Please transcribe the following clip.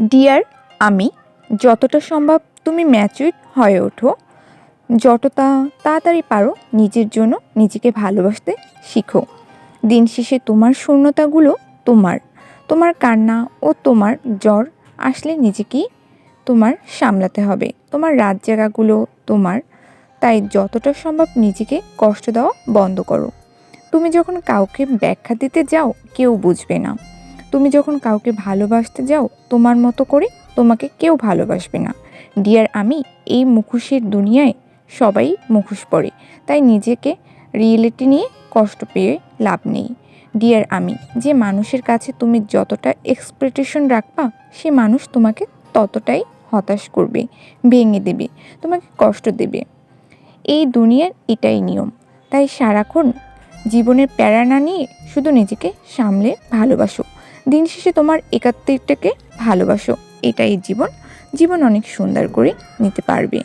Deer আমি, যতটা সম্ভব তুমি ম্যাচুইড হয়ে ওঠো। যতটা তাড়াতাড়ি পারো, নিজের জন্য নিজেকে ভালোবাসতে শিখো। দিন শেষে তোমার শূন্যতাগুলো তোমার। তোমার কান্না ও তোমার জ্বর আসলে নিজেকেই তোমার সামলাতে হবে। তোমার রাত জায়গাগুলো তোমার। তাই যতটা সম্ভব নিজেকে কষ্ট দেওয়া বন্ধ করো। তুমি যখন কাউকে ব্যাখ্যা দিতে যাও, কেউ বুঝবে না। তুমি যখন কাউকে ভালোবাসতে যাও, তোমার মতো করে তোমাকে কেউ ভালোবাসবে না। ডিয়ার আমি, এই মুখোশের দুনিয়ায় সবাই মুখোশ পড়ে তাই নিজেকে রিয়েলিটি নিয়ে কষ্ট পেয়ে লাভ নেই। ডিয়ার আমি, যে মানুষের কাছে তুমি যতটা এক্সপেকটেশন রাখবা, সে মানুষ তোমাকে ততটাই হতাশ করবে, ভেঙে দেবে, তোমাকে কষ্ট দেবে। এই দুনিয়ার এটাই নিয়ম। তাই সারাক্ষণ জীবনের প্যারা না নিয়ে শুধু নিজেকে সামলে ভালোবাসো। দিন শেষে তোমার একাত্তরটাকে ভালোবাসো। এটাই জীবন। জীবন অনেক সুন্দর করে নিতে পারবে।